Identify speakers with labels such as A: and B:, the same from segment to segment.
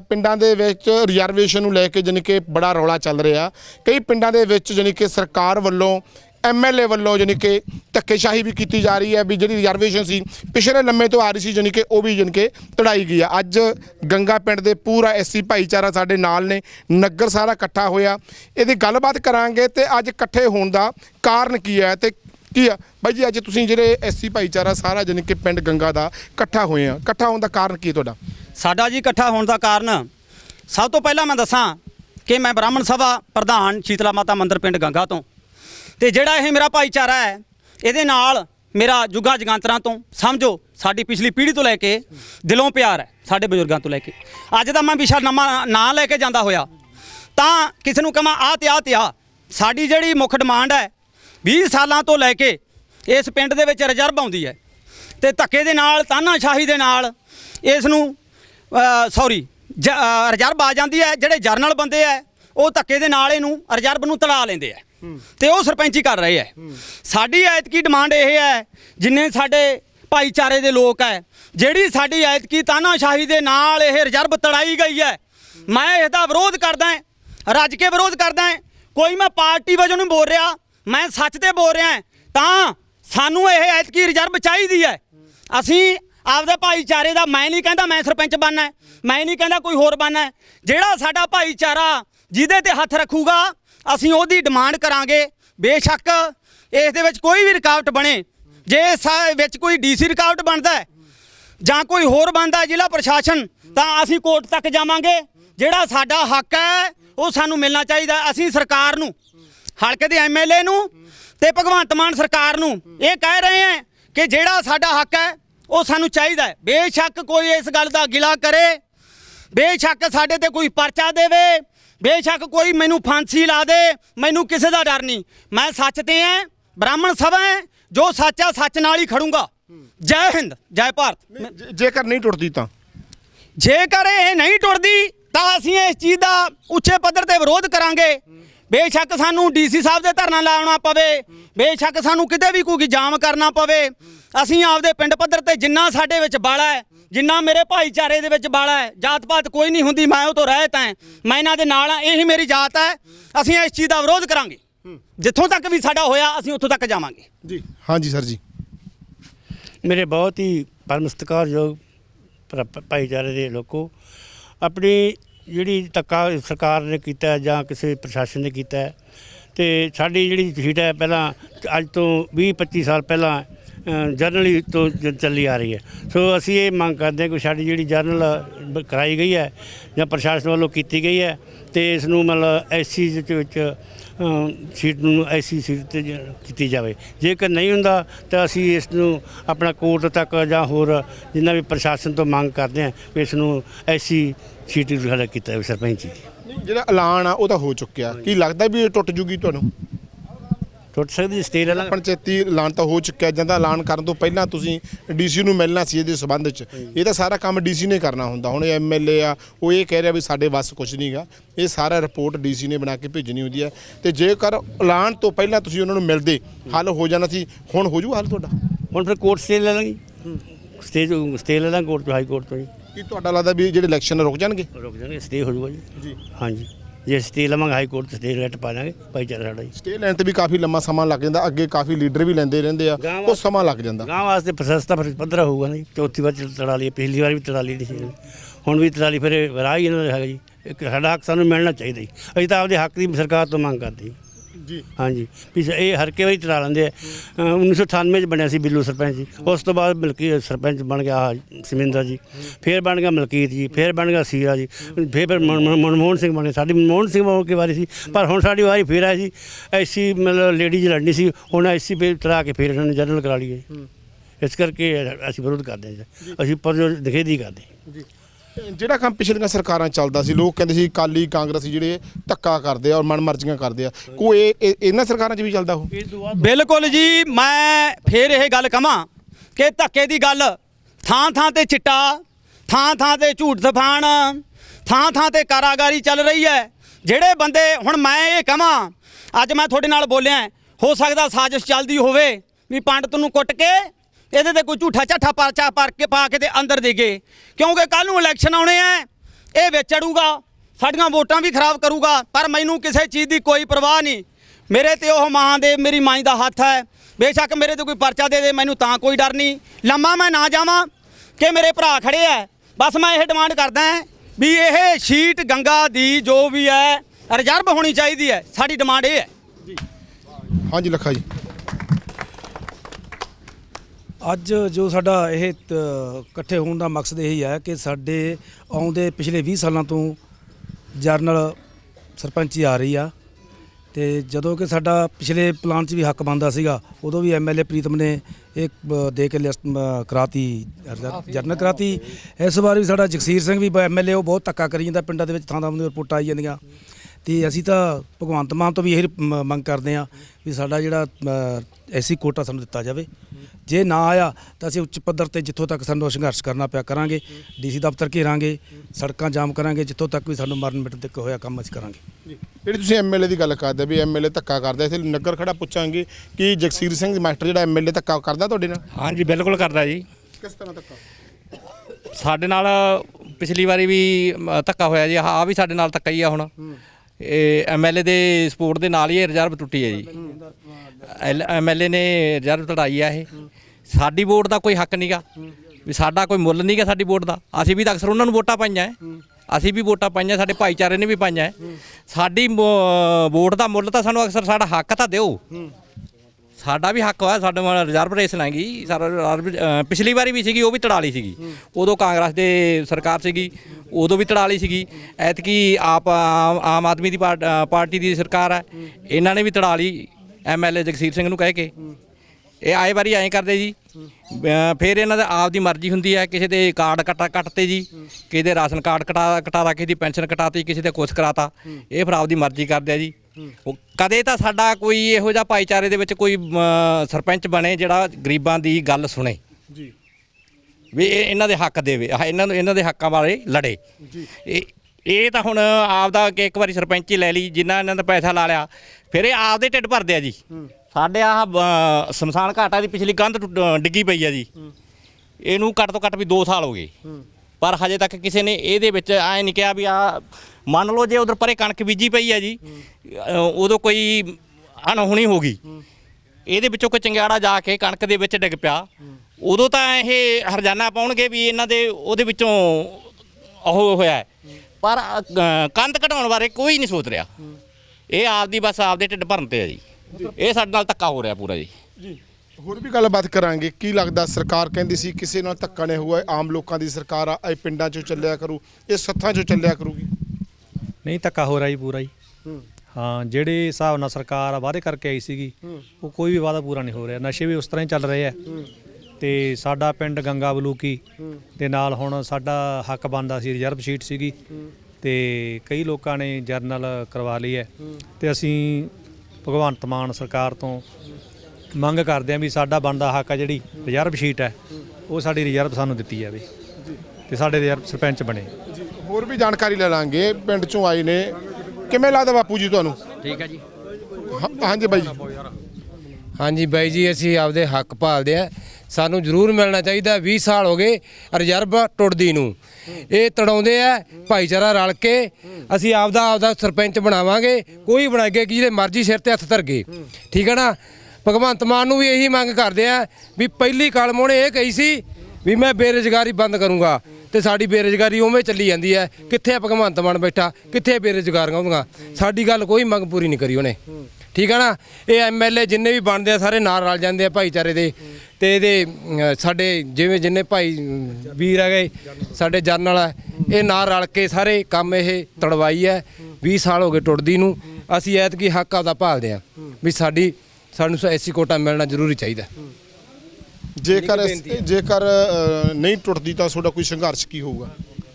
A: ਪਿੰਡਾਂ ਦੇ ਵਿੱਚ ਰਿਜ਼ਰਵੇਸ਼ਨ ਨੂੰ ਲੈ ਕੇ ਜਾਣੀ ਕਿ ਬੜਾ ਰੌਲਾ ਚੱਲ ਰਿਹਾ। ਕਈ ਪਿੰਡਾਂ ਦੇ ਵਿੱਚ ਜਾਣੀ ਕਿ ਸਰਕਾਰ ਵੱਲੋਂ ਐਮਐਲਏ ਵੱਲੋਂ ਜਾਣੀ ਕਿ ਧੱਕੇਸ਼ਾਹੀ ਵੀ ਕੀਤੀ ਜਾ ਰਹੀ ਹੈ ਵੀ ਜਿਹੜੀ ਰਿਜ਼ਰਵੇਸ਼ਨ ਸੀ, ਪਿਛਲੇ ਲੰਮੇ ਤੋਂ ਆ ਰਹੀ ਸੀ ਜਾਣੀ ਕਿ ਉਹ ਵੀ ਜਾਣੀ ਕਿ ਤੜਾਈ ਗਈ ਆ। ਅੱਜ ਗੰਗਾ ਪਿੰਡ ਦੇ ਪੂਰਾ ਐਸੀ ਭਾਈਚਾਰਾ ਸਾਡੇ ਨਾਲ ਨੇ, ਨਗਰ ਸਾਰਾ ਇਕੱਠਾ ਹੋਇਆ। ਇਹਦੀ ਗੱਲਬਾਤ ਕਰਾਂਗੇ ਤੇ ਅੱਜ ਇਕੱਠੇ ਹੋਣ ਦਾ ਕਾਰਨ ਕੀ ਹੈ ਤੇ ਕੀ ਆ? ਬਾਈ ਜੀ, ਅੱਜ ਤੁਸੀਂ ਜਿਹੜੇ ਐਸੀ ਭਾਈਚਾਰਾ ਸਾਰਾ ਜਾਣੀ ਕਿ ਪਿੰਡ ਗੰਗਾ ਦਾ ਇਕੱਠਾ ਹੋਏ ਆ। ਇਕੱਠਾ ਹੋਣ ਦਾ ਕਾਰਨ ਕੀ ਹੈ ਤੁਹਾਡਾ?
B: ਸਾਡਾ ਜੀ ਇਕੱਠਾ ਹੋਣ ਦਾ ਕਾਰਨ ਸਭ ਤੋਂ ਪਹਿਲਾਂ ਮੈਂ ਦੱਸਾਂ ਕਿ ਮੈਂ ਬ੍ਰਾਹਮਣ ਸਭਾ ਪ੍ਰਧਾਨ ਸ਼ੀਤਲਾ ਮਾਤਾ ਮੰਦਿਰ ਪਿੰਡ ਗੰਗਾ ਤੋਂ ਤੇ ਜਿਹੜਾ ਇਹ ਮੇਰਾ ਭਾਈਚਾਰਾ ਹੈ, ਇਹਦੇ ਨਾਲ ਮੇਰਾ ਜੁਗਾ ਜਗਾਂਤਰਾਂ ਤੋਂ, ਸਮਝੋ, ਸਾਡੀ ਪਿਛਲੀ ਪੀੜ੍ਹੀ ਤੋਂ ਲੈ ਕੇ ਦਿਲੋਂ ਪਿਆਰ ਹੈ, ਸਾਡੇ ਬਜ਼ੁਰਗਾਂ ਤੋਂ ਲੈ ਕੇ। ਅੱਜ ਦਾ ਮੈਂ ਵਿਸ਼ਾ ਨਵਾਂ ਨਾਂ ਲੈ ਕੇ ਜਾਂਦਾ ਹੋਇਆ। ਤਾਂ ਕਿਸੇ ਨੂੰ ਕਹਾਂ, ਆ ਤੇ ਆ ਤੇ ਆ ਸਾਡੀ ਜਿਹੜੀ ਮੁੱਖ ਡਿਮਾਂਡ ਹੈ 20 ਸਾਲਾਂ ਤੋਂ ਲੈ ਕੇ ਇਸ ਪਿੰਡ ਦੇ ਵਿੱਚ ਰਿਜ਼ਰਵ ਆਉਂਦੀ ਹੈ। ਤੇ ਧੱਕੇ ਦੇ ਨਾਲ, ਤਾਨਾਸ਼ਾਹੀ ਦੇ ਨਾਲ ਇਸ ਨੂੰ ਸੌਰੀ ਰਿਜ਼ਰਵ ਆ ਜਾਂਦੀ ਹੈ ਜਿਹੜੇ ਜਰਨਲ ਬੰਦੇ ਆ ਉਹ ਧੱਕੇ ਦੇ ਨਾਲ ਇਹਨੂੰ ਰਿਜ਼ਰਵ ਨੂੰ ਤੜਾ ਲੈਂਦੇ ਆ ਤੇ ਉਹ ਸਰਪੰਚੀ ਕਰ ਰਹੇ ਆ ਸਾਡੀ ਐਤਕੀ ਡਿਮਾਂਡ ਇਹ ਹੈ ਜਿੰਨੇ ਸਾਡੇ ਭਾਈਚਾਰੇ ਦੇ ਲੋਕ ਹੈ ਜਿਹੜੀ ਸਾਡੀ ਐਤਕੀ ਤਾਨਾਸ਼ਾਹੀ ਦੇ ਨਾਲ ਇਹ ਰਿਜ਼ਰਵ ਤੜਾਈ ਗਈ ਹੈ ਮੈਂ ਇਹਦਾ ਵਿਰੋਧ ਕਰਦਾ ਹਾਂ ਰੱਜ ਕੇ ਵਿਰੋਧ ਕਰਦਾ ਹਾਂ। ਕੋਈ ਮੈਂ ਪਾਰਟੀ ਵਜੋਂ ਨਹੀਂ ਬੋਲ ਰਿਹਾ ਮੈਂ ਸੱਚ ਤੇ ਬੋਲ ਰਿਹਾ ਤਾਂ ਸਾਨੂੰ ਇਹ ਐਤਕੀ ਰਿਜ਼ਰਵ ਚਾਹੀਦੀ ਹੈ। ਅਸੀਂ ਆਪਦੇ ਭਾਈਚਾਰੇ ਦਾ ਮੈਂ ਨਹੀਂ ਕਹਿੰਦਾ ਮੈਂ ਸਰਪੰਚ ਬਣਨਾ ਮੈਂ ਨਹੀਂ ਕਹਿੰਦਾ ਕੋਈ ਹੋਰ ਬਣਨਾ ਜਿਹੜਾ ਸਾਡਾ ਭਾਈਚਾਰਾ ਜਿਹਦੇ ਤੇ ਹੱਥ ਰੱਖੂਗਾ, ਅਸੀਂ ਉਹਦੀ ਡਿਮਾਂਡ ਕਰਾਂਗੇ। ਬੇਸ਼ੱਕ ਇਸ ਦੇ ਵਿੱਚ ਕੋਈ ਵੀ ਰੁਕਾਵਟ ਬਣੇ, ਜੇ ਇਸ ਵਿੱਚ ਕੋਈ ਡੀਸੀ ਰੁਕਾਵਟ ਬਣਦਾ ਜਾਂ ਕੋਈ ਹੋਰ ਬਣਦਾ ਜ਼ਿਲ੍ਹਾ ਪ੍ਰਸ਼ਾਸਨ, ਤਾਂ ਅਸੀਂ ਕੋਰਟ ਤੱਕ ਜਾਵਾਂਗੇ। ਜਿਹੜਾ ਸਾਡਾ ਹੱਕ ਹੈ, ਉਹ ਸਾਨੂੰ ਮਿਲਣਾ ਚਾਹੀਦਾ ਅਸੀਂ ਸਰਕਾਰ ਨੂੰ, ਹਲਕੇ ਦੇ ਐਮਐਲਏ ਨੂੰ ਤੇ ਭਗਵੰਤ ਮਾਨ ਸਰਕਾਰ ਨੂੰ ਇਹ ਕਹਿ ਰਹੇ ਹਾਂ ਕਿ ਜਿਹੜਾ ਸਾਡਾ ਹੱਕ ਹੈ ਉਹ ਸਾਨੂੰ ਚਾਹੀਦਾ ਹੈ। ਬੇਸ਼ੱਕ ਕੋਈ ਇਸ ਗੱਲ ਦਾ ਗਿਲਾ ਕਰੇ। ਬੇਸ਼ੱਕ ਸਾਡੇ ਤੇ ਕੋਈ ਪਰਚਾ ਦੇਵੇ। ਬੇਸ਼ੱਕ ਕੋਈ ਮੈਨੂੰ ਫਾਂਸੀ ਲਾ ਦੇ। ਮੈਨੂੰ ਕਿਸੇ ਦਾ ਡਰ ਨਹੀਂ। ਮੈਂ ਸੱਚ ਤੇ ਹਾਂ ਬ੍ਰਾਹਮਣ ਸਭਾ ਹੈ ਜੋ ਸੱਚ ਆ ਸੱਚ ਨਾਲ ਹੀ ਖੜੂੰਗਾ। ਜੈ ਹਿੰਦ ਜੈ ਭਾਰਤ।
A: ਜੇ- ਜੇਕਰ ਨਹੀਂ ਟੁੱਟਦੀ ਤਾਂ?
B: ਜੇਕਰ ਇਹ ਨਹੀਂ ਟੁੱਟਦੀ ਤਾਂ ਅਸੀਂ ਇਸ ਚੀਜ਼ ਦਾ ਉੱਚੇ ਪੱਧਰ ਤੇ ਵਿਰੋਧ ਕਰਾਂਗੇ। ਬੇਸ਼ੱਕ ਸਾਨੂੰ ਡੀਸੀ ਸਾਹਿਬ ਦੇ ਧਰਨਾ ਲਾਉਣਾ ਪਵੇ ਬੇਸ਼ੱਕ ਸਾਨੂੰ ਕਿਤੇ ਵੀ ਕੋਈ ਜਾਮ ਕਰਨਾ ਪਵੇ ਅਸੀਂ ਆਪਦੇ ਪਿੰਡ ਪੱਧਰ ਤੇ ਜਿੰਨਾ ਸਾਡੇ ਵਿੱਚ ਬਾਲਾ ਹੈ ਜਿੰਨਾ ਮੇਰੇ ਭਾਈਚਾਰੇ ਦੇ ਵਿੱਚ ਬਾਲਾ ਹੈ ਜਾਤ ਪਾਤ ਕੋਈ ਨਹੀਂ ਹੁੰਦੀ ਮੈਂ ਉਹ ਤੋਂ ਰਹਿਤ ਹਾਂ ਮੈਂ ਇਹਨਾਂ ਦੇ ਨਾਲ ਹਾਂ ਇਹੀ ਮੇਰੀ ਜਾਤ ਹੈ ਅਸੀਂ ਇਸ ਚੀਜ਼ ਦਾ ਵਿਰੋਧ ਕਰਾਂਗੇ। ਜਿੱਥੋਂ ਤੱਕ ਵੀ ਸਾਡਾ ਹੋਇਆ ਅਸੀਂ ਉੱਥੋਂ ਤੱਕ ਜਾਵਾਂਗੇ।
A: ਜੀ। ਹਾਂਜੀ ਸਰ ਜੀ।
C: ਮੇਰੇ ਬਹੁਤ ਹੀ ਪਰਮ ਸਤਿਕਾਰਯੋਗ ਭਰਾ- ਭ- ਭਾਈਚਾਰੇ ਦੇ ਲੋਕੋ ਆਪਣੀ ਜਿਹੜੀ ਧੱਕਾ ਸਰਕਾਰ ਨੇ ਕੀਤਾ ਜਾਂ ਕਿਸੇ ਪ੍ਰਸ਼ਾਸਨ ਨੇ ਕੀਤਾ ਹੈ, ਤੇ ਸਾਡੀ ਜਿਹੜੀ ਸੀਟ ਹੈ ਪਹਿਲਾਂ ਅੱਜ ਤੋਂ 20 25 ਸਾਲ ਪਹਿਲਾਂ ਜਰਨਲੀ ਤੋਂ ਚ- ਚੱਲੀ ਆ ਰਹੀ ਹੈ। ਸੋ ਅਸੀਂ ਇਹ ਮੰਗ ਕਰਦੇ ਹਾਂ ਕਿ ਸਾਡੀ ਜਿਹੜੀ ਜਰਨਲ ਬ- ਕਰਾਈ ਗਈ ਹੈ ਜਾਂ ਪ੍ਰਸ਼ਾਸਨ ਵੱਲੋਂ ਕੀਤੀ ਗਈ ਹੈ, ਤੇ ਇਸ ਨੂੰ ਮਤਲਬ ਐਸਸੀ ਦੇ ਵਿੱਚ ਸੀਟ ਨੂੰ ਐਸੀ ਸੀਟ ਤੇ ਜ- ਕੀਤੀ ਜਾਵੇ। ਜੇਕਰ ਨਹੀਂ ਹੁੰਦਾ ਤਾਂ ਅਸੀਂ ਇਸ ਨੂੰ ਆਪਣਾ ਕੋਰਟ ਤੱਕ ਜਾਂ ਹੋਰ ਜਿੰਨਾ ਵੀ ਪ੍ਰਸ਼ਾਸਨ ਤੋਂ ਮੰਗ ਕਰਦੇ ਹਾਂ ਵੀ ਇਸ ਨੂੰ ਐਸੀ ਸੀਟ ਨੂੰ ਸਾਡਾ ਕੀਤਾ ਜਾਵੇ ਸਰਪੰਚ ਜੀ।
A: ਨਹੀਂ, ਜਿਹੜਾ ਐਲਾਨ ਆ ਉਹ ਤਾਂ ਹੋ ਚੁੱਕਿਆ। ਕੀ ਲੱਗਦਾ ਵੀ ਇਹ ਟੁੱਟ ਜੂਗੀ ਤੁਹਾਨੂੰ?
C: ਟੁੱਟ ਸਕਦੀ ਸਟੇਜ ਵਾਲਾ
A: ਪੰਚਾਇਤੀ ਐਲਾਨ ਤਾਂ ਹੋ ਚੁੱਕਿਆ ਜਾਂਦਾ ਐਲਾਨ ਕਰਨ ਤੋਂ ਪਹਿਲਾਂ ਤੁਸੀਂ ਡੀਸੀ ਨੂੰ ਮਿਲਣਾ ਸੀ ਇਹਦੇ ਸਬੰਧ 'ਚ। ਇਹ ਤਾਂ ਸਾਰਾ ਕੰਮ ਡੀਸੀ ਨੇ ਕਰਨਾ ਹੁੰਦਾ। ਹੁਣ ਐਮਐਲਏ ਆ ਉਹ ਇਹ ਕਹਿ ਰਿਹਾ ਵੀ ਸਾਡੇ ਵੱਸ ਕੁਝ ਨਹੀਂਗਾ ਇਹ ਸਾਰਾ ਰਿਪੋਰਟ ਡੀਸੀ ਨੇ ਬਣਾ ਕੇ ਭੇਜਣੀ ਹੁੰਦੀ ਹੈ। ਤੇ ਜੇਕਰ ਐਲਾਨ ਤੋਂ ਪਹਿਲਾਂ ਤੁਸੀਂ ਉਹਨਾਂ ਨੂੰ ਮਿਲਦੇ ਹੱਲ ਹੋ ਜਾਣਾ ਸੀ ਹੁਣ ਹੋ ਜੂ ਹੱਲ ਤੁਹਾਡਾ?
C: ਹੁਣ ਫਿਰ ਕੋਰਟ ਸਟੇ ਲੈ ਲਾਂਗੇ। ਸਟੇਜ ਸਟੇ ਲੈ ਲਾਂਗੇ ਕੋਰਟ ਤੋਂ ਹਾਈ ਕੋਰਟ ਤੋਂ ਜੀ
A: ਕੀ ਤੁਹਾਡਾ ਲੱਗਦਾ ਵੀ ਜਿਹੜੇ ਇਲੈਕਸ਼ਨ ਰੁਕ ਜਾਣਗੇ?
C: ਰੁਕ ਜਾਣਗੇ ਸਟੇ ਹੋ ਜਾਊਗਾ ਜੀ।
A: ਜੀ।
C: ਹਾਂਜੀ। ਜੇ ਸਟੇ ਲਵਾਂਗੇ ਹਾਈ ਕੋਰਟ ਤੋਂ ਸਟੇ ਰੈਟ ਪਾ ਲਾਂਗੇ ਭਾਈਚਾਰਾ ਸਾਡਾ ਜੀ।
A: ਸਟੇ ਲੈਣ ਤੇ ਵੀ ਕਾਫੀ ਲੰਮਾ ਸਮਾਂ ਲੱਗ ਜਾਂਦਾ ਅੱਗੇ ਕਾਫੀ ਲੀਡਰ ਵੀ ਲੈਂਦੇ ਰਹਿੰਦੇ ਆ ਉਹ ਸਮਾਂ ਲੱਗ ਜਾਂਦਾ।
C: ਗਾਂ ਵਾਸਤੇ ਪ੍ਰੋਸੈਸ ਤਾਂ ਫਿਰ ਪੱਧਰਾ ਹੋਊਗਾ ਨਾ ਜੀ ਚੌਥੀ ਵਾਰ ਤੜਾ ਲਈ ਪਿਛਲੀ ਵਾਰ ਵੀ ਤੜਾ ਲਈ ਸੀ। ਹੁਣ ਵੀ ਤੜਾ ਲਈ ਫਿਰ ਰਾਹ ਹੀ ਇਹਨਾਂ ਦਾ ਹੈਗਾ ਜੀ। ਇੱਕ ਸਾਡਾ ਹੱਕ ਸਾਨੂੰ ਮਿਲਣਾ ਚਾਹੀਦਾ ਜੀ। ਅਸੀਂ ਤਾਂ ਆਪਦੇ ਹੱਕ ਦੀ ਸਰਕਾਰ ਤੋਂ ਮੰਗ ਕਰਦੇ ਜੀ।
A: ਜੀ।
C: ਹਾਂਜੀ। ਵੀ ਇਹ ਹਰ ਕੇ ਵਾਰੀ ਤੜਾ ਲੈਂਦੇ ਆ। ਅ, 1998 ਚ ਬਣਿਆ ਸੀ ਬਿੱਲੂ ਸਰਪੰਚ ਜੀ। ਉਸ ਤੋਂ ਬਾਅਦ ਮਲਕੀ ਸਰਪੰਚ ਬਣ ਗਿਆ ਆਹ ਸਮਿੰਦਰ ਜੀ। ਫਿਰ ਬਣ ਗਿਆ ਮਲਕੀਤ ਜੀ। ਫਿਰ ਬਣ ਗਿਆ ਸੀਰਾ ਜੀ। ਫਿਰ ਫਿਰ ਮਨ- ਮਨ- ਮਨਮੋਹਨ ਸਿੰਘ ਬਣੇ। ਸਾਡੀ ਮਨਮੋਹਨ ਸਿੰਘ ਮੌਕੇ ਕੇ ਵਾਰੀ ਸੀ। ਪਰ ਹੁਣ ਸਾਡੀ ਵਾਰੀ ਫਿਰ ਆਈ ਸੀ। ਐਸੀ ਮਤਲਬ ਲੇਡੀਜ਼ ਲੜਨੀ ਸੀ। ਹੁਣ ਐਸੀ ਫਿਰ ਤੜਾ ਕੇ ਫਿਰ ਇਹਨਾਂ ਨੇ ਜਨਰਲ ਕਰਾ ਲਈ ਹੈ ਇਸ ਕਰਕੇ ਅਸੀਂ ਵਿਰੋਧ ਕਰਦੇ ਹਾਂ ਜੀ। ਅਸੀਂ ਪਰ ਜੋ ਦਿਖੇਦੀ ਕਰਦੇ ਹਾਂ।
A: ਜੀ। ਜਿਹੜਾ ਕੰਮ ਪਿਛਲੀਆਂ ਸਰਕਾਰਾਂ 'ਚ ਚੱਲਦਾ ਸੀ, ਲੋਕ ਕਹਿੰਦੇ ਸੀ ਕਾਲੀ ਕਾਂਗਰਸੀ ਜਿਹੜੇ ਧੱਕਾ ਕਰਦੇ ਆ ਔਰ ਮਨਮਰਜ਼ੀਆਂ ਕਰਦੇ ਆ। ਕੋਈ ਇਹ- ਇਹ- ਇਹਨਾਂ ਸਰਕਾਰਾਂ 'ਚ ਵੀ ਚੱਲਦਾ ਉਹ?
B: ਬਿਲਕੁਲ ਜੀ, ਮੈਂ ਫੇਰ ਇਹ ਗੱਲ ਕਹਾਂ ਕਿ ਧੱਕੇ ਦੀ ਗੱਲ ਥਾਂ ਥਾਂ ਤੇ ਚਿੱਟਾ, ਥਾਂ ਥਾਂ ਤੇ ਝੂਠ ਸਫਾਨ ਥਾਂ ਥਾਂ ਤੇ ਕਾਰਾਗਾਰੀ ਚੱਲ ਰਹੀ ਹੈ। ਜਿਹੜੇ ਬੰਦੇ, ਹੁਣ ਮੈਂ ਇਹ ਕਹਾਂ ਅੱਜ ਮੈਂ ਤੁਹਾਡੇ ਨਾਲ ਬੋਲਿਆ, ਹੋ ਸਕਦਾ ਸਾਜ਼ਿਸ਼ ਚੱਲਦੀ ਹੋਵੇ ਵੀ ਪੰਡਤ ਨੂੰ ਕੁੱਟ ਕੇ ਇਹਦੇ ਤੇ ਕੋਈ ਝੂਠਾ ਝਾਠਾ ਪਰਚਾ ਪਰ ਕੇ ਪਾ ਕੇ ਤੇ ਅੰਦਰ ਦੇ ਗਏ ਕਿਉਂਕਿ ਕੱਲ ਨੂੰ ਇਲੈਕਸ਼ਨ ਆਉਣੇ ਆ, ਇਹ ਵਿਚੜੂਗਾ ਸਾਡੀਆਂ ਵੋਟਾਂ ਵੀ ਖਰਾਬ ਕਰੂਗਾ, ਪਰ ਮੈਨੂੰ ਕਿਸੇ ਚੀਜ਼ ਦੀ ਕੋਈ ਪਰਵਾਹ ਨਹੀਂ। ਮੇਰੇ ਤੇ ਉਹ ਮਾਂ ਦੇ, ਮੇਰੀ ਮਾਂ ਦਾ ਹੱਥ ਹੈ। ਬੇਸ਼ੱਕ ਮੇਰੇ ਤੇ ਕੋਈ ਪਰਚਾ ਦੇ ਦੇ, ਮੈਨੂੰ ਤਾਂ ਕੋਈ ਡਰ ਨਹੀਂ। ਲੰਮਾ ਮੈਂ ਨਾ ਜਾਵਾਂ ਕਿ ਮੇਰੇ ਭਰਾ ਖੜੇ ਐ ਬਸ ਮੈਂ ਇਹ ਡਿਮਾਂਡ ਕਰਦਾ ਵੀ ਇਹ ਸ਼ੀਟ ਗੰਗਾ ਦੀ ਜੋ ਵੀ ਹੈ ਰਿਜ਼ਰਵ ਹੋਣੀ ਚਾਹੀਦੀ ਹੈ। ਸਾਡੀ ਡਿਮਾਂਡ ਇਹ ਹੈ।
A: ਹਾਂਜੀ, ਲੱਖਾ ਜੀ।
D: ਅੱਜ ਜੋ ਸਾਡਾ ਇਹ ਤ- ਇਕੱਠੇ ਹੋਣ ਦਾ ਮਕਸਦ ਇਹੀ ਹੈ ਕਿ ਸਾਡੇ ਆਉਂਦੇ ਪਿਛਲੇ 20 ਸਾਲਾਂ ਤੋਂ ਜਰਨਲ ਸਰਪੰਚੀ ਆ ਰਹੀ ਆ। ਤੇ ਜਦੋਂ ਕਿ ਸਾਡਾ ਪਿਛਲੇ ਪਲਾਨ 'ਚ ਵੀ ਹੱਕ ਬਣਦਾ ਸੀਗਾ, ਉਦੋਂ ਵੀ ਐਮਐਲਏ ਪ੍ਰੀਤਮ ਨੇ ਇੱਕ ਦੇ ਕੇ ਲਿਸਟ ਕਰਾਤੀ, ਜਰਨਲ ਕਰਾਤੀ। ਇਸ ਵਾਰ ਵੀ ਸਾਡਾ ਜਗਸੀਰ ਸਿੰਘ ਵੀ ਐਮਐਲਏ ਉਹ ਬਹੁਤ ਧੱਕਾ ਕਰੀ ਜਾਂਦਾ, ਪਿੰਡਾਂ ਦੇ ਵਿੱਚ ਥਾਂ ਥਾਂ ਨੂੰ ਰਿਪੋਰਟਾਂ ਆਈ ਜਾਂਦੀਆਂ। ਤੇ ਅਸੀਂ ਤਾਂ ਭਗਵੰਤ ਮਾਨ ਤੋਂ ਵੀ ਇਹ ਮੰਗ ਕਰਦੇ ਆ ਵੀ ਸਾਡਾ ਜਿਹੜਾ ਐਸੀ ਕੋਟਾ ਸਾਨੂੰ ਦਿੱਤਾ ਜਾਵੇ। ਜੇ ਨਾ ਆਇਆ ਤਾਂ ਅਸੀਂ ਉੱਚ ਪੱਧਰ ਤੇ ਜਿੱਥੋਂ ਤੱਕ ਸਾਨੂੰ ਸੰਘਰਸ਼ ਕਰਨਾ ਪਿਆ ਕਰਾਂਗੇ ਡੀਸੀ ਦਫ਼ਤਰ ਘੇਰਾਂਗੇ ਸੜਕਾਂ ਜਾਮ ਕਰਾਂਗੇ ਜਿੱਥੋਂ ਤੱਕ ਵੀ ਸਾਨੂੰ ਮਰਨ ਮਿਟਣ ਤੱਕ ਹੋਇਆ ਕੰਮ ਅਸੀਂ ਕਰਾਂਗੇ।
A: ਜਿਹੜੀ ਤੁਸੀਂ ਐਮਐਲਏ ਦੀ ਗੱਲ ਕਰਦੇ ਵੀ ਐਮਐਲਏ ਧੱਕਾ ਕਰਦਾ ਇੱਥੇ ਨਗਰ ਖੜਾ ਪੁੱਛਾਂਗੇ ਕਿ ਜਗਸੀਰ ਸਿੰਘ ਮਾਸਟਰ ਜਿਹੜਾ ਐਮਐਲਏ ਧੱਕਾ ਕਰਦਾ ਤੁਹਾਡੇ ਨਾਲ?
E: ਹਾਂਜੀ ਬਿਲਕੁਲ ਕਰਦਾ ਜੀ।
A: ਕਿਸ ਤਰ੍ਹਾਂ ਧੱਕਾ?
E: ਸਾਡੇ ਨਾਲ ਪਿਛਲੀ ਵਾਰੀ ਵੀ ਧੱਕਾ ਹੋਇਆ ਜੀ ਆ ਵੀ ਸਾਡੇ ਨਾਲ ਧੱਕਾ ਹੀ ਆ ਹੁਣ। ਐਮਐਲਏ ਦੇ ਸਪੋਰਟ ਦੇ ਨਾਲ ਹੀ ਇਹ ਰਿਜ਼ਰਵ ਟੁੱਟੀ ਹੈ ਜੀ। ਐਮਐਲਏ ਨੇ ਰਿਜ਼ਰਵ ਤੜਾਈ ਆ ਇਹ। ਸਾਡੀ ਵੋਟ ਦਾ ਕੋਈ ਹੱਕ ਨਹੀਂਗਾ ਵੀ ਸਾਡਾ ਕੋਈ ਮੁੱਲ ਨਹੀਂਗਾ ਸਾਡੀ ਵੋਟ ਦਾ। ਅਸੀਂ ਵੀ ਤਾਂ ਅਕਸਰ ਉਹਨਾਂ ਨੂੰ ਵੋਟਾਂ ਪਾਈਆਂ ਹੈ। ਅਸੀਂ ਵੀ ਵੋਟਾਂ ਪਾਈਆਂ, ਸਾਡੇ ਭਾਈਚਾਰੇ ਨੇ ਵੀ ਪਾਈਆਂ ਸਾਡੀ ਵੋਟ ਦਾ ਮੁੱਲ ਤਾਂ ਸਾਨੂੰ ਅਕਸਰ ਸਾਡਾ ਹੱਕ ਤਾਂ ਦਿਓ। ਸਾਡਾ ਵੀ ਹੱਕ ਹੋਇਆ, ਸਾਡੇ ਨਾਲ ਰਿਜ਼ਰਵ ਰੇਸ ਸਾਰਾ ਪਿਛਲੀ ਵਾਰੀ ਵੀ ਸੀਗੀ, ਉਹ ਵੀ ਤੜਾਲੀ ਸੀਗੀ। ਉਦੋਂ ਕਾਂਗਰਸ ਦੇ ਸਰਕਾਰ ਸੀਗੀ, ਉਦੋਂ ਵੀ ਤੜਾਲੀ ਸੀਗੀ। ਐਤਕੀ ਆਪ, ਆਮ ਆਮ ਆਦਮੀ ਦੀ ਪਾਰਟ- ਪਾਰਟੀ ਦੀ ਸਰਕਾਰ ਹੈ, ਇਹਨਾਂ ਨੇ ਵੀ ਤੜਾਲੀ ਐਮਐਲਏ ਜਗਸੀਰ ਸਿੰਘ ਨੂੰ ਕਹਿ ਕੇ। ਇਹ ਆਏ ਵਾਰੀ ਐਂ ਕਰਦੇ ਜੀ। ਫਿਰ ਇਹਨਾਂ ਦਾ ਆਪ ਦੀ ਮਰਜ਼ੀ ਹੁੰਦੀ ਹੈ, ਕਿਸੇ ਦੇ ਕਾਰਡ ਕਟਾ, ਕੱਟਤੇ ਜੀ, ਕਿਸੇ ਦੇ ਰਾਸ਼ਨ ਕਾਰਡ ਕਟਾ ਕਟਾਤਾ ਕਿਸੇ ਦੀ ਪੈਨਸ਼ਨ ਕਟਾਤੀ, ਕਿਸੇ ਦੇ ਕੁਛ ਕਰਾਤਾ। ਇਹ ਫਿਰ ਆਪ ਦੀ ਮਰਜ਼ੀ ਕਰਦੇ ਆ ਜੀ। ਉਹ ਕਦੇ ਤਾਂ ਸਾਡਾ ਕੋਈ ਇਹੋ ਜਿਹਾ ਭਾਈਚਾਰੇ ਦੇ ਵਿੱਚ ਕੋਈ ਸਰਪੰਚ ਬਣੇ ਜਿਹੜਾ ਗਰੀਬਾਂ ਦੀ ਗੱਲ ਸੁਣੇ।
A: ਜੀ।
E: ਵੀ ਇਹ ਇਹਨਾਂ ਦੇ ਹੱਕ ਦੇਵੇ ਆਹ ਇਹਨਾਂ ਨੂੰ ਇਹਨਾਂ ਦੇ ਹੱਕਾਂ ਬਾਰੇ ਲੜੇ। ਇਹ ਇਹ ਤਾਂ ਹੁਣ ਆਪਦਾ ਕਿ ਇੱਕ ਵਾਰੀ ਸਰਪੰਚੀ ਲੈ ਲਈ ਜਿੰਨਾ ਇਹਨਾਂ ਦਾ ਪੈਸਾ ਲਾ ਲਿਆ ਫਿਰ ਇਹ ਆਪਦੇ ਢਿੱਡ ਭਰਦੇ ਆ ਜੀ। ਸਾਡੇ ਆਹ ਸ਼ਮਸ਼ਾਨ ਘਾਟਾ ਦੀ ਪਿਛਲੀ ਕੰਧ ਡਿੱਗੀ ਪਈ ਆ ਜੀ। ਇਹਨੂੰ ਘੱਟ ਤੋਂ ਘੱਟ ਵੀ 2 ਸਾਲ ਹੋ ਗਏ। ਪਰ ਹਜੇ ਤੱਕ ਕਿਸੇ ਨੇ ਇਹਦੇ ਵਿੱਚ ਐ ਨਹੀਂ ਕਿਹਾ ਵੀ ਆ ਮੰਨ ਲਓ ਜੇ ਉਧਰ ਪਰੇ ਕਣਕ ਬੀਜੀ ਪਈ ਆ ਜੀ ਅ, ਉਦੋਂ ਕੋਈ ਅਣਹੋਣੀ ਹੋ ਗਈ। ਇਹਦੇ ਵਿੱਚੋਂ ਕੋਈ ਚੰਗਿਆੜਾ ਜਾ ਕੇ ਕਣਕ ਦੇ ਵਿੱਚ ਡਿੱਗ ਪਿਆ। ਉਦੋਂ ਤਾਂ ਇਹ ਹਰਜਾਨਾ ਪਾਉਣਗੇ ਵੀ ਇਹਨਾਂ ਦੇ ਉਹਦੇ ਵਿੱਚੋਂ ਉਹ ਹੋਇਆ। ਹੈ। ਪਰ ਅ, ਕੰਧ ਘਟਾਉਣ ਬਾਰੇ ਕੋਈ ਨਹੀਂ ਸੋਚ ਰਿਹਾ। ਇਹ ਆਪਦੀ ਬਸ ਆਪਦੇ ਢਿੱਡ ਭਰਨ ਤੇ ਹੈ ਜੀ। ਇਹ ਸਾਡੇ ਨਾਲ ਧੱਕਾ ਹੋ ਰਿਹਾ ਪੂਰਾ ਜੀ।
A: ਜੀ। ਹੋਰ ਵੀ ਗੱਲਬਾਤ ਕਰਾਂਗੇ। ਕੀ ਲੱਗਦਾ ਸਰਕਾਰ ਕਹਿੰਦੀ ਸੀ ਕਿਸੇ ਨਾਲ ਧੱਕਾ ਨਹੀਂ ਹੋਇਆ? ਆਮ ਲੋਕਾਂ ਦੀ ਸਰਕਾਰ ਆ ਇਹ ਪਿੰਡਾਂ 'ਚੋਂ ਚੱਲਿਆ ਕਰੂ ਇਹ ਸੱਥਾਂ 'ਚੋਂ ਚੱਲਿਆ ਕਰੂਗੀ?
F: ਨਹੀਂ ਧੱਕਾ ਹੋ ਰਿਹਾ ਜੀ ਪੂਰਾ ਜੀ ਹਾਂ। ਜਿਹੜੇ ਹਿਸਾਬ ਨਾਲ ਸਰਕਾਰ ਵਾਅਦੇ ਕਰਕੇ ਆਈ ਸੀਗੀ ਉਹ ਕੋਈ ਵੀ ਵਾਅਦਾ ਪੂਰਾ ਨਹੀਂ ਹੋ ਰਿਹਾ। ਨਸ਼ੇ ਵੀ ਉਸ ਤਰ੍ਹਾਂ ਹੀ ਚੱਲ ਰਹੇ ਆ। ਤੇ ਸਾਡਾ ਪਿੰਡ ਗੰਗਾ ਬਲੂਕੀ ਦੇ ਨਾਲ ਹੁਣ ਸਾਡਾ ਹੱਕ ਬਣਦਾ ਸੀ ਰਿਜ਼ਰਵ ਸ਼ੀਟ ਸੀਗੀ। ਤੇ ਕਈ ਲੋਕਾਂ ਨੇ ਜਰਨਲ ਕਰਵਾ ਲਈ ਹੈ। ਤੇ ਅਸੀਂ ਭਗਵੰਤ ਮਾਨ ਸਰਕਾਰ ਤੋਂ ਮੰਗ ਕਰਦੇ ਹਾਂ ਵੀ ਸਾਡਾ ਬਣਦਾ ਹੱਕ ਆ ਜਿਹੜੀ ਰਿਜ਼ਰਵ ਸ਼ੀਟ ਹੈ ਉਹ ਸਾਡੀ ਰਿਜ਼ਰਵ ਸਾਨੂੰ ਦਿੱਤੀ ਜਾਵੇ ਤੇ ਸਾਡੇ ਰਿਜ਼ਰਵ ਸਰਪੰਚ ਬਣੇ।
A: ਜੀ ਹੋਰ ਵੀ ਜਾਣਕਾਰੀ ਲੈ ਲਾਂਗੇ। ਪਿੰਡ 'ਚੋਂ ਆਏ ਨੇ। ਕਿਵੇਂ ਲੱਗਦਾ ਬਾਪੂ ਜੀ ਤੁਹਾਨੂੰ?
G: ਠੀਕ ਹੈ ਜੀ।
A: ਹਾਂਜੀ ਬਾਈ ਜੀ।
G: ਹਾਂਜੀ ਬਾਈ ਜੀ ਅਸੀਂ ਆਪਦੇ ਹੱਕ ਭਾਲਦੇ ਆ। ਸਾਨੂੰ ਜ਼ਰੂਰ ਮਿਲਣਾ ਚਾਹੀਦਾ। 20 ਸਾਲ ਹੋ ਗਏ ਰਿਜ਼ਰਵ ਟੁੱਟਦੀ ਨੂੰ। ਇਹ ਤੜਾਉਂਦੇ ਆ ਭਾਈਚਾਰਾ ਰਲ ਕੇ। ਅਸੀਂ ਆਪਦਾ ਆਪਦਾ ਸਰਪੰਚ ਬਣਾਵਾਂਗੇ। ਕੋਈ ਬਣਾਏਗੇ ਕਿ ਜਿਹਦੇ ਮਰਜ਼ੀ ਸਿਰ ਤੇ ਹੱਥ ਧਰ ਗਏ। ਠੀਕ ਹੈ ਨਾ? ਭਗਵੰਤ ਮਾਨ ਨੂੰ ਵੀ ਇਹੀ ਮੰਗ ਕਰਦੇ ਆ ਵੀ ਪਹਿਲੀ ਕਲਮ ਉਹਨੇ ਇਹ ਕਹੀ ਸੀ ਵੀ ਮੈਂ ਬੇਰੁਜ਼ਗਾਰੀ ਬੰਦ ਕਰੂੰਗਾ ਤੇ ਸਾਡੀ ਬੇਰੁਜ਼ਗਾਰੀ ਉਵੇਂ ਚੱਲੀ ਜਾਂਦੀ ਹੈ। ਕਿੱਥੇ ਭਗਵੰਤ ਮਾਨ ਬੈਠਾ? ਕਿੱਥੇ ਬੇਰੁਜ਼ਗਾਰੀਆਂ ਹੁੰਦੀਆਂ? ਸਾਡੀ ਗੱਲ ਕੋਈ ਮੰਗ ਪੂਰੀ ਨਹੀਂ ਕਰੀ ਉਹਨੇ। ਠੀਕ ਹੈ ਨਾ? ਇਹ ਐਮਐਲਏ ਜਿੰਨੇ ਵੀ ਬਣਦੇ ਆ, ਸਾਰੇ ਨਾਲ ਰਲ ਜਾਂਦੇ ਆ ਭਾਈਚਾਰੇ ਦੇ। ਤੇ ਇਹਦੇ ਸਾਡੇ ਜਿਵੇਂ ਜਿੰਨੇ ਭਾਈ ਵੀਰ ਆ ਗਏ ਸਾਡੇ ਜਰਨਲ ਆ, ਇਹ ਨਾਲ ਰਲ ਕੇ ਸਾਰੇ ਕੰਮ ਇਹ ਤੜਵਾਈ ਹੈ। 20 ਸਾਲ ਹੋ ਗਏ ਟੁੱਟਦੀ ਨੂੰ। ਅਸੀਂ ਐਤਕੀ ਹੱਕ ਆਪਦਾ ਭਾਲਦੇ ਆ ਵੀ ਸਾਡੀ ਸਾਨੂੰ ਐਸੀ ਕੋਟਾ ਮਿਲਣਾ ਜ਼ਰੂਰੀ ਚਾਹੀਦਾ।
A: ਜੇਕਰ ਇਸ- ਜੇਕਰ ਅ, ਨਹੀਂ ਟੁੱਟਦੀ ਤਾਂ ਤੁਹਾਡਾ ਕੋਈ ਸੰਘਰਸ਼ ਕੀ ਹੋਊਗਾ?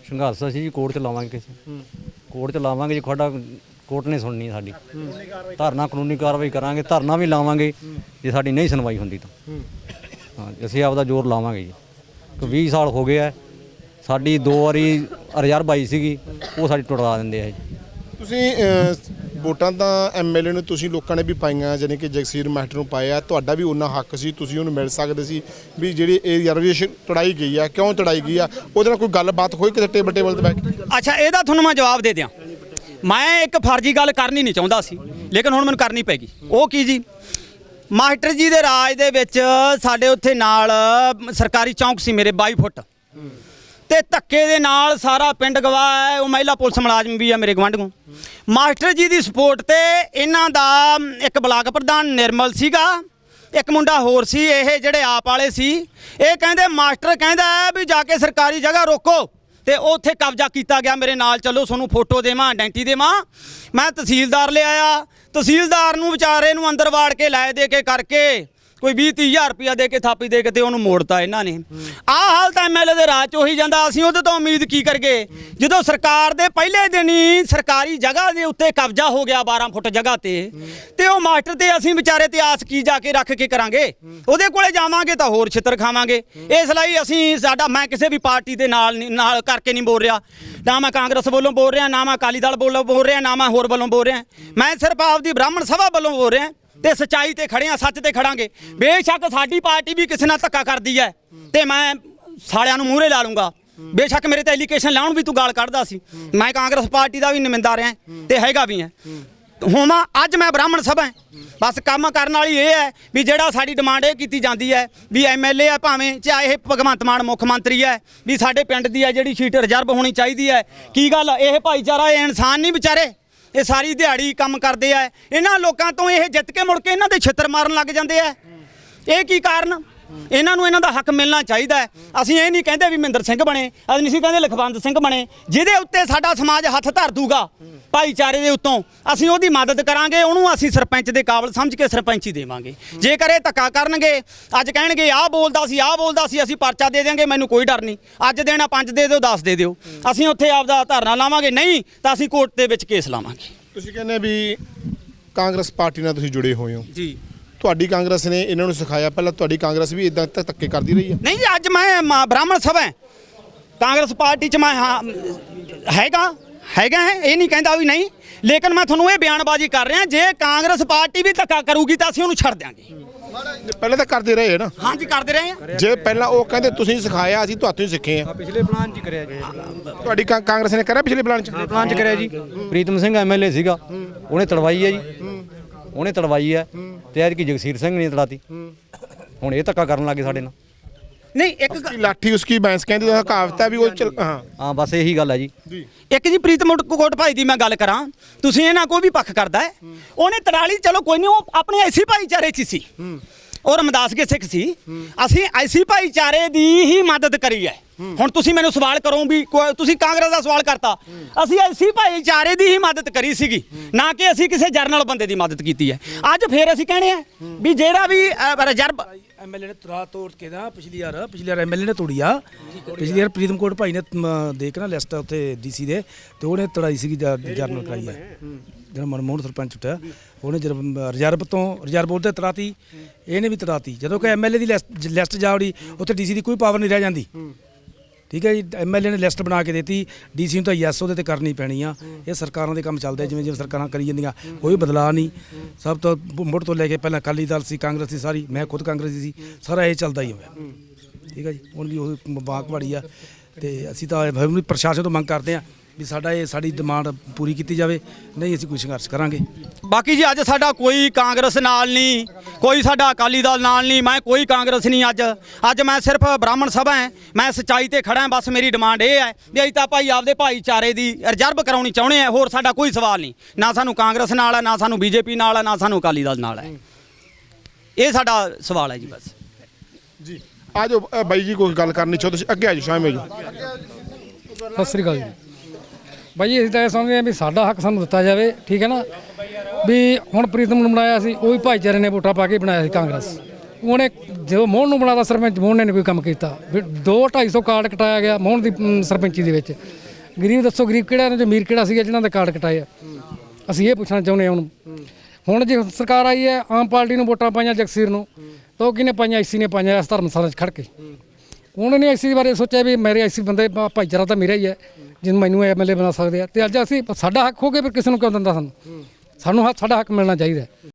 H: ਸੰਘਰਸ਼ ਅਸੀਂ ਜੀ ਕੋਰਟ ਚ ਲਾਵਾਂਗੇ ਕਿਸੇ। ਕੋਰਟ ਚ ਲਾਵਾਂਗੇ ਜੇ ਤੁਹਾਡਾ ਕੋਰਟ ਨੇ ਸੁਣਨੀ ਹੈ ਸਾਡੀ। ਧਰਨਾ ਕਾਨੂੰਨੀ ਕਾਰਵਾਈ ਕਰਾਂਗੇ ਧਰਨਾ ਵੀ ਲਾਵਾਂਗੇ ਜੇ ਸਾਡੀ ਨਹੀਂ ਸੁਣਵਾਈ ਹੁੰਦੀ ਤਾਂ। ਹਾਂ। ਅਸੀਂ ਆਪਦਾ ਜ਼ੋਰ ਲਾਵਾਂਗੇ ਜੀ। ਕਿ 20 ਸਾਲ ਹੋ ਗਏ ਆ ਸਾਡੀ ਦੋ ਵਾਰੀ ਰਿਜ਼ਰਵ ਆਈ ਸੀਗੀ ਉਹ ਸਾਡੀ ਟੁੱਟਾ ਦਿੰਦੇ ਆ ਜੀ।
A: ਤੁਸੀਂ ਅ, ਵੋਟਾਂ ਤਾਂ ਐਮਐਲਏ ਨੂੰ ਤੁਸੀਂ ਲੋਕਾਂ ਨੇ ਵੀ ਪਾਈਆਂ ਜਾਣੀ ਕਿ ਜਗਸੀਰ ਮਾਸਟਰ ਨੂੰ ਪਾਇਆ। ਤੁਹਾਡਾ ਵੀ ਉਹਨਾਂ ਹੱਕ ਸੀ ਤੁਸੀਂ ਉਹਨੂੰ ਮਿਲ ਸਕਦੇ ਸੀ ਵੀ ਜਿਹੜੀ ਇਹ ਰਿਜ਼ਰਵੇਸ਼ਨ ਤੜਾਈ ਗਈ ਆ ਕਿਉਂ ਤੜਾਈ ਗਈ ਆ? ਉਹਦੇ ਨਾਲ ਕੋਈ ਗੱਲਬਾਤ ਹੋਈ ਕਿਤੇ ਟੇਬਲ ਟੇਬਲ ਤੇ ਬੈਠ ਕੇ?
B: ਅੱਛਾ ਇਹਦਾ ਤੁਹਾਨੂੰ ਮੈਂ ਜਵਾਬ ਦੇ ਦਿਆਂ। ਮੈਂ ਇੱਕ ਫਰਜ਼ੀ ਗੱਲ ਕਰਨੀ ਨਹੀਂ ਚਾਹੁੰਦਾ ਸੀ ਲੇਕਿਨ ਹੁਣ ਮੈਨੂੰ ਕਰਨੀ ਪੈਗੀ। ਉਹ ਕੀ ਜੀ? ਮਾਸਟਰ ਜੀ ਦੇ ਰਾਜ ਦੇ ਵਿੱਚ ਸਾਡੇ ਉੱਥੇ ਨਾਲ ਸਰਕਾਰੀ ਚੌਂਕ ਸੀ ਮੇਰੇ 22 ਫੁੱਟ। ਧੱਕੇ ਦੇ ਨਾਲ ਸਾਰਾ ਪਿੰਡ ਗਵਾਹ ਹੈ, ਉਹ ਮਹਿਲਾ ਪੁਲਿਸ ਮੁਲਾਜ਼ਮ ਵੀ ਆ ਮੇਰੇ ਗਵਾਂਢੀਆਂ ਮਾਸਟਰ ਜੀ ਦੀ ਸਪੋਰਟ ਤੇ ਇਹਨਾਂ ਦਾ ਇੱਕ ਬਲਾਕ ਪ੍ਰਧਾਨ ਨਿਰਮਲ ਸੀਗਾ, ਇੱਕ ਮੁੰਡਾ ਹੋਰ ਸੀ, ਇਹ ਜਿਹੜੇ ਆਪ ਵਾਲੇ ਸੀ। ਇਹ ਕਹਿੰਦੇ, ਮਾਸਟਰ ਕਹਿੰਦਾ ਵੀ ਜਾ ਕੇ ਸਰਕਾਰੀ ਜਗ੍ਹਾ ਰੋਕੋ ਤੇ ਉੱਥੇ ਕਬਜ਼ਾ ਕੀਤਾ ਗਿਆ ਮੇਰੇ ਨਾਲ, ਚੱਲੋ ਤੁਹਾਨੂੰ ਫੋਟੋ ਦੇਵਾਂ ਆਇਡੈਂਟੀ ਦੇਵਾਂ। ਮੈਂ ਤਹਿਸੀਲਦਾਰ ਲਿਆਇਆ, ਤਹਿਸੀਲਦਾਰ ਨੂੰ ਵਿਚਾਰੇ ਨੂੰ ਅੰਦਰ ਵਾੜ ਕੇ ਲੈ ਦੇ ਕੇ ਕਰਕੇ ਕੋਈ 20 30000 ਰੁਪਇਆ ਦੇ ਕੇ ਥਾਪੀ ਦੇ ਕੇ ਤੇ ਉਹਨੂੰ ਮੋੜਤਾ ਇਹਨਾਂ ਨੇ। ਆਹ ਹਾਲ ਤਾਂ ਐਮਐਲਏ ਦੇ ਰਾਜ ਚ ਉਹੀ ਜਾਂਦਾ, ਅਸੀਂ ਉਹਦੇ ਤੋਂ ਉਮੀਦ ਕੀ ਕਰਗੇ ਜਦੋਂ ਸਰਕਾਰ ਦੇ ਪਹਿਲੇ ਦਿਨ ਹੀ ਸਰਕਾਰੀ ਜਗ੍ਹਾ ਦੇ ਉੱਤੇ ਕਬਜ਼ਾ ਹੋ ਗਿਆ 12 ਫੁੱਟ ਜਗ੍ਹਾ ਤੇ ਤੇ ਉਹ ਮਾਸਟਰ ਤੇ ਅਸੀਂ ਵਿਚਾਰੇ ਤੇ ਆਸ ਕੀ ਜਾ ਕੇ ਰੱਖ ਕੇ ਕਰਾਂਗੇ? ਉਹਦੇ ਕੋਲੇ ਜਾਵਾਂਗੇ ਤਾਂ ਹੋਰ ਛਿੱਤਰ ਖਾਵਾਂਗੇ। ਇਸ ਲਈ ਅਸੀਂ ਸਾਡਾ, ਮੈਂ ਕਿਸੇ ਵੀ ਪਾਰਟੀ ਦੇ ਨਾਲ ਨਹੀਂ- ਨਾਲ ਕਰਕੇ ਨਹੀਂ ਬੋਲ ਰਿਹਾ। ਨਾ ਮੈਂ ਕਾਂਗਰਸ ਵੱਲੋਂ ਬੋਲ ਰਿਹਾ, ਨਾ ਮੈਂ ਅਕਾਲੀ ਦਲ ਵੱਲੋਂ ਬੋਲ ਰਿਹਾ, ਨਾ ਮੈਂ ਹੋਰ ਵੱਲੋਂ ਬੋਲ ਰਿਹਾ। ਮੈਂ ਸਿਰਫ ਆਪਦੀ ਬ੍ਰਾਹਮਣ ਸਭਾ ਵੱਲੋਂ ਬੋਲ ਰਿਹਾ। ਤੇ ਸਚਾਈ ਤੇ ਖੜੇ ਆ, ਸੱਚ ਤੇ ਖੜਾਂਗੇ। ਬੇਸ਼ੱਕ ਸਾਡੀ ਪਾਰਟੀ ਵੀ ਕਿਸੇ ਨਾਲ ਧੱਕਾ ਕਰਦੀ ਹੈ ਤੇ ਮੈਂ ਸਾਲਿਆਂ ਨੂੰ ਮੂਹਰੇ ਲਾ ਲੂੰਗਾ। ਬੇਸ਼ੱਕ ਮੇਰੇ ਤੇ ਐਲੀਗੇਸ਼ਨ ਲਾਉਣ ਵੀ ਤੂੰ ਗਾਲ ਕੱਢਦਾ ਸੀ। ਮੈਂ ਕਾਂਗਰਸ ਪਾਰਟੀ ਦਾ ਵੀ ਨਿਮਿੰਦਾ ਰਿਹਾ ਤੇ ਹੈਗਾ ਵੀ ਹੈ ਹੋਵਾਂ, ਅੱਜ ਮੈਂ ਬ੍ਰਾਹਮਣ ਸਭਾ ਹੈ ਬਸ ਕੰਮ ਕਰਨ ਵਾਲੀ ਇਹ ਹੈ ਵੀ ਜਿਹੜਾ ਸਾਡੀ ਡਿਮਾਂਡ ਇਹ ਕੀਤੀ ਜਾਂਦੀ ਹੈ ਵੀ ਐਮਐਲਏ ਆ ਭਾਵੇਂ ਚਾਹੇ ਇਹ ਭਗਵੰਤ ਮਾਨ ਮੁੱਖ ਮੰਤਰੀ ਹੈ ਵੀ ਸਾਡੇ ਪਿੰਡ ਦੀ ਹੈ ਜਿਹੜੀ ਸੀਟ ਰਿਜ਼ਰਵ ਹੋਣੀ ਚਾਹੀਦੀ ਹੈ ਕੀ ਗੱਲ, ਇਹ ਭਾਈਚਾਰਾ ਇਹ ਇਨਸਾਨ ਨਹੀਂ ਵਿਚਾਰੇ? ਇਹ ਸਾਰੀ ਦਿਹਾੜੀ ਕੰਮ ਕਰਦੇ ਆ। ਇਹਨਾਂ ਲੋਕਾਂ ਤੋਂ ਇਹ ਜਿੱਤ ਕੇ ਮੁੜ ਕੇ ਇਹਨਾਂ ਦੇ ਛਿੱਤਰ ਮਾਰਨ ਲੱਗ ਜਾਂਦੇ ਆ। ਇਹ ਕੀ ਕਾਰਨ? ਇਹਨਾਂ ਨੂੰ ਇਹਨਾਂ ਦਾ ਹੱਕ ਮਿਲਣਾ ਚਾਹੀਦਾ ਹੈ। ਅਸੀਂ ਇਹ ਨਹੀਂ ਕਹਿੰਦੇ ਵੀ ਮਹਿੰਦਰ ਸਿੰਘ ਬਣੇ ਅਸੀਂ ਨਹੀਂ ਕਹਿੰਦੇ ਲਖਵੰਤ ਸਿੰਘ ਬਣੇ ਜਿਹਦੇ ਉੱਤੇ ਸਾਡਾ ਸਮਾਜ ਹੱਥ ਧਰ ਦੂਗਾ ਭਾਈਚਾਰੇ ਦੇ ਉੱਤੋਂ। ਅਸੀਂ ਉਹਦੀ ਮਦਦ ਕਰਾਂਗੇ ਉਹਨੂੰ ਅਸੀਂ ਸਰਪੰਚ ਦੇ ਕਾਬਲ ਸਮਝ ਕੇ ਸਰਪੰਚੀ ਦੇਵਾਂਗੇ। ਜੇਕਰ ਇਹ ਧੱਕਾ ਕਰਨਗੇ ਅੱਜ ਕਹਿਣਗੇ ਆਹ ਬੋਲਦਾ ਸੀ ਆਹ ਬੋਲਦਾ ਸੀ ਅਸੀਂ ਪਰਚਾ ਦੇ ਦਿਆਂਗੇ ਮੈਨੂੰ ਕੋਈ ਡਰ ਨਹੀਂ। ਅੱਜ ਦੇਣਾ ਪੰਜ ਦੇ ਦਿਓ 10 ਦੇ ਦਿਓ। ਅਸੀਂ ਉੱਥੇ ਆਪਦਾ ਧਰਨਾ ਲਾਵਾਂਗੇ ਨਹੀਂ ਤਾਂ ਅਸੀਂ ਕੋਰਟ ਦੇ ਵਿੱਚ ਕੇਸ ਲਾਵਾਂਗੇ।
A: ਤੁਸੀਂ ਕਹਿੰਦੇ ਵੀ ਕਾਂਗਰਸ ਪਾਰਟੀ ਨਾਲ ਤੁਸੀਂ ਜੁੜੇ ਹੋਏ ਹੋ।
B: ਜੀ।
A: ਤੁਹਾਡੀ ਕਾਂਗਰਸ ਨੇ ਇਹਨਾਂ ਨੂੰ ਸਿਖਾਇਆ ਪਹਿਲਾਂ ਤੁਹਾਡੀ ਕਾਂਗਰਸ ਵੀ ਇਦਾਂ ਧੱਕੇ ਕਰਦੀ ਰਹੀ ਹੈ
B: ਨਹੀਂ ਜੀ ਅੱਜ ਮੈਂ ਮ- ਬ੍ਰਾਹਮਣ ਸਭਾ ਹੈ। ਕਾਂਗਰਸ ਪਾਰਟੀ ਚ ਮੈਂ ਹਾਂ ਹੈਗਾ ਹੈਗਾ ਹੈ ਇਹ ਨਹੀਂ ਕਹਿੰਦਾ ਵੀ ਨਹੀਂ। ਲੇਕਿਨ ਮੈਂ ਤੁਹਾਨੂੰ ਇਹ ਬਿਆਨਬਾਜ਼ੀ ਕਰ ਰਿਹਾ ਜੇ ਕਾਂਗਰਸ ਪਾਰਟੀ ਵੀ ਧੱਕਾ ਕਰੂਗੀ ਤਾਂ ਅਸੀਂ ਉਹਨੂੰ ਛੱਡ ਦਿਆਂਗੇ।
A: ਪਹਿਲਾਂ ਤਾਂ ਕਰਦੇ ਰਹੇ ਨਾ।
B: ਹਾਂਜੀ ਕਰਦੇ ਰਹੇ ਹਾਂ
A: ਜੇ ਪਹਿਲਾਂ ਉਹ ਕਹਿੰਦੇ ਤੁਸੀਂ ਸਿਖਾਇਆ ਅਸੀਂ ਤੁਹਾਤੋਂ ਹੀ ਸਿੱਖੇ ਆ।
H: ਪਿਛਲੇ ਪਲਾਨ 'ਚ ਹੀ ਕਰਿਆ ਜੀ।
A: ਤੁਹਾਡੀ ਕਾਂ- ਕਾਂਗਰਸ ਨੇ ਕਰਿਆ ਪਿਛਲੇ ਪਲਾਨ ਚ?
H: ਪਲਾਨ 'ਚ ਕਰਿਆ ਜੀ। ਪ੍ਰੀਤਮ ਸਿੰਘ ਐਮਐਲਏ ਸੀਗਾ। ਉਹਨੇ ਤੜਵਾਈ ਹੈ ਜੀ। ਉਹਨੇ ਤੜਵਾਈ ਹੈ। ਤੇ ਐਤਕੀ ਜਗਸੀਰ ਸਿੰਘ ਨੇ ਤੜਾਤੀ। ਹੁਣ ਇਹ ਧੱਕਾ ਕਰਨ ਲੱਗੇ ਸਾਡੇ ਨਾਲ।
B: ਨਹੀਂ ਇੱਕ ਗ-
A: ਲਾਠੀ ਉਸकी ਬੈਂਸ ਕਹਿੰਦੀ ਉਹ ਕਹਾਵਤ ਹੈ ਵੀ ਉਹ ਚਲ ਹਾਂ।
H: ਹਾਂ ਬਸ ਇਹੀ ਗੱਲ ਹੈ ਜੀ।
B: ਇੱਕ ਜੀ ਪ੍ਰੀਤਮ ਕੋਟ ਭਾਈ ਦੀ ਮੈਂ ਗੱਲ ਕਰਾਂ। ਤੁਸੀਂ ਇਹਨਾਂ ਕੋਈ ਵੀ ਪੱਖ ਕਰਦਾ ਹੈ। ਉਹਨੇ ਤੜਾਲੀ ਚਲੋ ਕੋਈ ਨਹੀਂ ਉਹ ਆਪਣੇ ਐਸੀ ਭਾਈਚਾਰੇ 'ਚ ਹੀ ਸੀ। ਉਹ ਰਮਦਾਸ ਕੇ ਸਿੱਖ ਸੀ। ਅਸੀਂ ਐਸੀ ਭਾਈਚਾਰੇ ਦੀ ਹੀ ਮਦਦ ਕਰੀ ਹੈ। ਹੁਣ ਤੁਸੀਂ ਮੈਨੂੰ ਸਵਾਲ ਕਰੋ ਵੀ ਤੁਸੀਂ ਕਾਂਗਰਸ ਦਾ ਸਵਾਲ ਕਰਤਾ। ਅਸੀਂ ਐਸੀ ਭਾਈਚਾਰੇ ਦੀ ਹੀ ਮਦਦ ਕਰੀ ਸੀਗੀ। ਨਾ ਕਿ ਅਸੀਂ ਕਿਸੇ ਜਰਨਲ ਬੰਦੇ ਦੀ ਮਦਦ ਕੀਤੀ ਹੈ। ਅੱਜ ਫੇਰ ਅਸੀਂ ਕਹਿੰਦੇ ਆ ਵੀ ਜਿਹੜਾ ਵੀ ਰਿਜ਼ਰਵ
D: ਐਮਐਲਏ ਨੇ ਤੁਰਾ ਤੋੜ ਕੇ ਨਾ ਪਿਛਲੀ ਵਾਰ ਪਿਛਲੀ ਵਾਰ ਐਮਐਲਏ ਨੇ ਤੋੜੀ ਆ। ਪਿਛਲੀ ਵਾਰ ਪ੍ਰੀਤਮ ਕੋਟ ਭਾਈ ਨੇ ਦੇਖ ਨਾ ਲਿਸਟ ਉੱਥੇ ਡੀਸੀ ਦੇ, ਤੇ ਉਹਨੇ ਤੜਾਈ ਸੀਗੀ ਜਰਨਲ ਕਰਾਈ ਹੈ। ਜਿਹੜਾ ਮਨਮੋਹਨ ਸਰਪੰਚ ਉੱਠਿਆ, ਉਹਨੇ ਜਰ- ਰਿਜ਼ਰਵ ਤੋਂ ਰਿਜ਼ਰਵ ਬੋਰਡ 'ਤੇ ਤੜਾਤੀ, ਇਹਨੇ ਵੀ ਤੜਾਤੀ। ਜਦੋਂ ਕਿ ਐਮਐਲਏ ਦੀ ਲਿਸਟ ਲਿਸਟ ਜਾਵੜੀ ਉੱਥੇ ਡੀਸੀ ਦੀ ਕੋਈ ਪਾਵਰ ਨਹੀਂ ਰਹਿ ਜਾਂਦੀ। ਠੀਕ ਹੈ ਜੀ ਐਮਐਲਏ ਨੇ ਲਿਸਟ ਬਣਾ ਕੇ ਦਿੱਤੀ ਡੀਸੀ ਨੂੰ ਤਾਂ ਯੈਸ ਉਹਦੇ ਤੇ ਕਰਨੀ ਪੈਣੀ ਆ। ਇਹ ਸਰਕਾਰਾਂ ਦੇ ਕੰਮ ਚੱਲਦੇ ਜਿਵੇਂ ਜਿਵੇਂ ਸਰਕਾਰਾਂ ਕਰੀ ਜਾਂਦੀਆਂ, ਕੋਈ ਬਦਲਾਅ ਨਹੀਂ। ਸਭ ਤੋਂ ਬ- ਮੁੱਢ ਤੋਂ ਲੈ ਕੇ ਪਹਿਲਾਂ ਅਕਾਲੀ ਦਲ ਸੀ, ਕਾਂਗਰਸ ਸੀ ਸਾਰੀ, ਮੈਂ ਖੁਦ ਕਾਂਗਰਸੀ ਸੀ, ਸਾਰਾ ਇਹ ਚੱਲਦਾ ਹੀ ਹੋਇਆ। ਠੀਕ ਹੈ ਜੀ, ਹੁਣ ਵੀ ਉਹ ਬਾਕ ਆ, ਤੇ ਅਸੀਂ ਤਾਂ ਪ੍ਰਸ਼ਾਸਨ ਤੋਂ ਮੰਗ ਕਰਦੇ ਆ ਵੀ ਸਾਡਾ ਇਹ ਸਾਡੀ ਡਿਮਾਂਡ ਪੂਰੀ ਕੀਤੀ ਜਾਵੇ। ਨਹੀਂ ਅਸੀਂ ਕੋਈ ਸੰਘਰਸ਼ ਕਰਾਂਗੇ।
B: ਬਾਕੀ ਜੀ ਅੱਜ ਸਾਡਾ ਕੋਈ ਕਾਂਗਰਸ ਨਾਲ ਨਹੀਂ ਕੋਈ ਸਾਡਾ ਅਕਾਲੀ ਦਲ ਨਾਲ ਨਹੀਂ ਮੈਂ ਕੋਈ ਕਾਂਗਰਸ ਨਹੀਂ ਅੱਜ। ਅੱਜ ਮੈਂ ਸਿਰਫ ਬ੍ਰਾਹਮਣ ਸਭਾ ਹਾਂ ਮੈਂ ਸੱਚਾਈ ਤੇ ਖੜਾ ਹਾਂ ਬਸ ਮੇਰੀ ਡਿਮਾਂਡ ਇਹ ਹੈ ਵੀ ਅਸੀਂ ਤਾਂ ਭਾਈ ਆਪਦੇ ਭਾਈਚਾਰੇ ਦੀ ਰਿਜ਼ਰਵ ਕਰਾਉਣੀ ਚਾਹੁੰਦੇ ਆ ਹੋਰ ਸਾਡਾ ਕੋਈ ਸਵਾਲ ਨਹੀਂ। ਨਾ ਸਾਨੂੰ ਕਾਂਗਰਸ ਨਾਲ ਹੈ ਨਾ ਸਾਨੂੰ ਬੀਜੇਪੀ ਨਾਲ ਹੈ ਨਾ ਸਾਨੂੰ ਅਕਾਲੀ ਦਲ ਨਾਲ ਹੈ। ਇਹ ਸਾਡਾ ਸਵਾਲ ਹੈ ਜੀ ਬਸ।
A: ਜੀ ਆ ਜਾਓ ਅ, ਬਾਈ ਜੀ ਕੋਈ ਗੱਲ ਕਰਨੀ ਚਾਹੋ ਤੁਸੀਂ ਅੱਗੇ ਆ ਜਾਓ ਸ਼ਾਮੇ ਜੀ
I: ਸਤਿ ਸ੍ਰੀ ਅਕਾਲ ਜੀ। ਬਾਈ ਅਸੀਂ ਤਾਂ ਇਹ ਸਮਝਦੇ ਹਾਂ ਵੀ ਸਾਡਾ ਹੱਕ ਸਾਨੂੰ ਦਿੱਤਾ ਜਾਵੇ, ਠੀਕ ਹੈ ਨਾ? ਵੀ ਹੁਣ ਪ੍ਰੀਤਮ ਨੂੰ ਬਣਾਇਆ ਸੀ, ਉਹ ਵੀ ਭਾਈਚਾਰੇ ਨੇ ਵੋਟਾਂ ਪਾ ਕੇ ਬਣਾਇਆ ਸੀ ਕਾਂਗਰਸ। ਉਹਨੇ ਜਦੋਂ ਮੋਹਨ ਨੂੰ ਬਣਾਦਾ ਸਰਪੰਚ, ਮੋਹਨ ਨੇ ਨੀ ਕੋਈ ਕੰਮ ਕੀਤਾ। ਵੀ 2 250 ਕਾਰਡ ਕਟਾਇਆ ਗਿਆ ਮੋਹਨ ਦੀ ਸਰਪੰਚੀ ਦੇ ਵਿੱਚ। ਗਰੀਬ ਦੱਸੋ, ਗਰੀਬ ਕਿਹੜਾ ਨੇ ਤੇ ਅਮੀਰ ਕਿਹੜਾ ਸੀਗਾ ਜਿਹਨਾਂ ਦੇ ਕਾਰਡ ਕਟਾਏ ਆ? ਅਸੀਂ ਇਹ ਪੁੱਛਣਾ ਚਾਹੁੰਦੇ ਹਾਂ ਹੁਣ ਹੁਣ ਜੇ ਸਰਕਾਰ ਆਈ ਹੈ, ਆਮ ਪਾਰਟੀ ਨੂੰ ਵੋਟਾਂ ਪਾਈਆਂ ਜਗਸੀਰ ਨੂੰ, ਤਾਂ ਉਹ ਕਿਹਨੇ ਪਾਈਆਂ ਐਸੀ ਨੇ ਪਾਈਆਂ ਇਸ ਧਰਮਸ਼ਾਲਾ 'ਚ ਖੜ ਕੇ? ਉਹਨਾਂ ਨੇ ਐਸੀ ਬਾਰੇ ਸੋਚਿਆ ਵੀ ਮੇਰੇ ਐਸੀ ਬੰਦੇ ਭਾਈਚਾਰਾ ਤਾਂ ਮੇਰਾ ਹੀ ਹੈ। ਜਿਹਨੂੰ ਮੈਨੂੰ ਐਮਐਲਏ ਬਣਾ ਸਕਦੇ ਆ। ਤੇ ਅੱਜ ਅਸੀਂ ਸਾਡਾ ਹੱਕ ਹੋ ਗਿਆ ਫਿਰ ਕਿਸੇ ਨੂੰ ਕਿਉਂ ਦਿੰਦਾ ਸਾਨੂੰ? ਸਾਨੂੰ ਹੱਕ- ਸਾਡਾ ਹੱਕ ਮਿਲਣਾ ਚਾਹੀਦਾ ਹੈ।